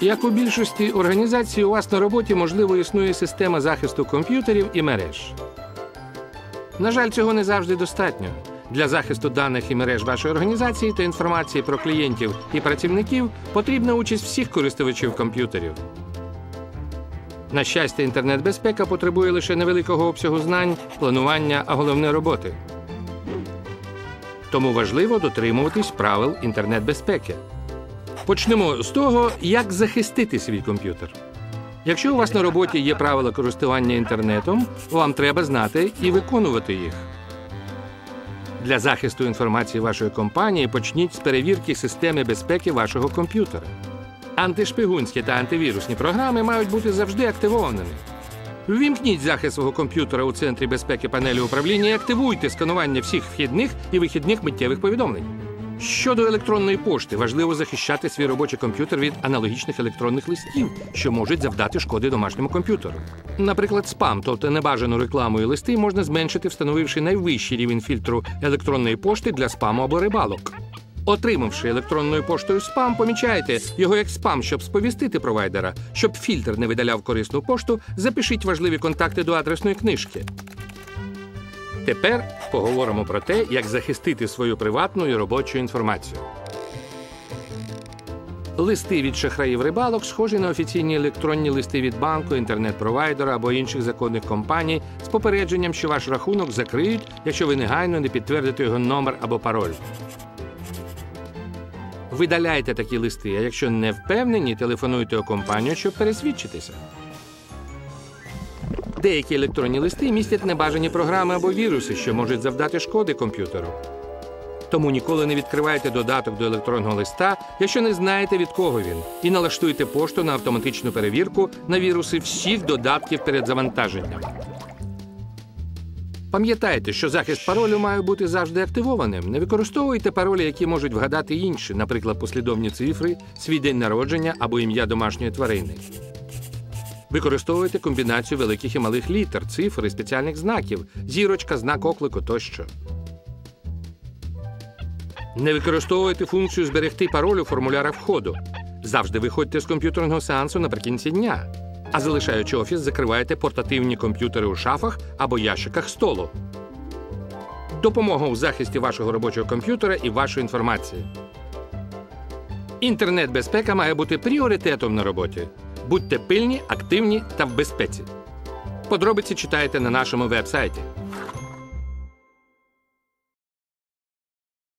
Як у більшості організацій, у вас на роботі можливо існує система захисту комп'ютерів і мереж. На жаль, цього не завжди достатньо. Для захисту даних і мереж вашої організації та інформації про клієнтів і працівників потрібна участь всіх користувачів комп'ютерів. На щастя, інтернет-безпека потребує лише невеликого обсягу знань, планування, а головне роботи. Тому важливо дотримуватись правил інтернет-безпеки. Почнемо з того, як захистити свій комп'ютер. Якщо у вас на роботі є правила користування інтернетом, вам треба знати і виконувати їх. Для захисту інформації вашої компанії почніть з перевірки системи безпеки вашого комп'ютера. Антишпигунські та антивірусні програми мають бути завжди активованими. Ввімкніть захист свого комп'ютера у центрі безпеки панелі управління і активуйте сканування всіх вхідних і вихідних миттєвих повідомлень. Щодо електронної пошти, важливо захищати свій робочий комп'ютер від аналогічних електронних листів, що можуть завдати шкоди домашньому комп'ютеру. Наприклад, спам, тобто небажану рекламу і листи, можна зменшити, встановивши найвищий рівень фільтру електронної пошти для спаму або рибалок. Отримавши електронною поштою спам, помічайте його як спам, щоб сповістити провайдера. Щоб фільтр не видаляв корисну пошту, запишіть важливі контакти до адресної книжки. Тепер поговоримо про те, як захистити свою приватну і робочу інформацію. Листи від шахраїв рибалок схожі на офіційні електронні листи від банку, інтернет-провайдера або інших законних компаній з попередженням, що ваш рахунок закриють, якщо ви негайно не підтвердите його номер або пароль. Видаляйте такі листи, а якщо не впевнені, телефонуйте у компанію, щоб пересвідчитися. Деякі електронні листи містять небажані програми або віруси, що можуть завдати шкоди комп'ютеру. Тому ніколи не відкривайте додаток до електронного листа, якщо не знаєте від кого він, і налаштуйте пошту на автоматичну перевірку на віруси всіх додатків перед завантаженням. Пам'ятайте, що захист паролю має бути завжди активованим. Не використовуйте паролі, які можуть вгадати інші, наприклад, послідовні цифри, свій день народження або ім'я домашньої тварини. Використовуйте комбінацію великих і малих літер, цифр і спеціальних знаків, зірочка, знак оклику тощо. Не використовуйте функцію зберегти пароль у формулярах входу. Завжди виходьте з комп'ютерного сеансу наприкінці дня. А залишаючи офіс, закривайте портативні комп'ютери у шафах або ящиках столу. Допомога у захисті вашого робочого комп'ютера і вашої інформації. Інтернет-безпека має бути пріоритетом на роботі. Будьте пильні, активні та в безпеці. Подробиці читайте на нашому веб-сайті.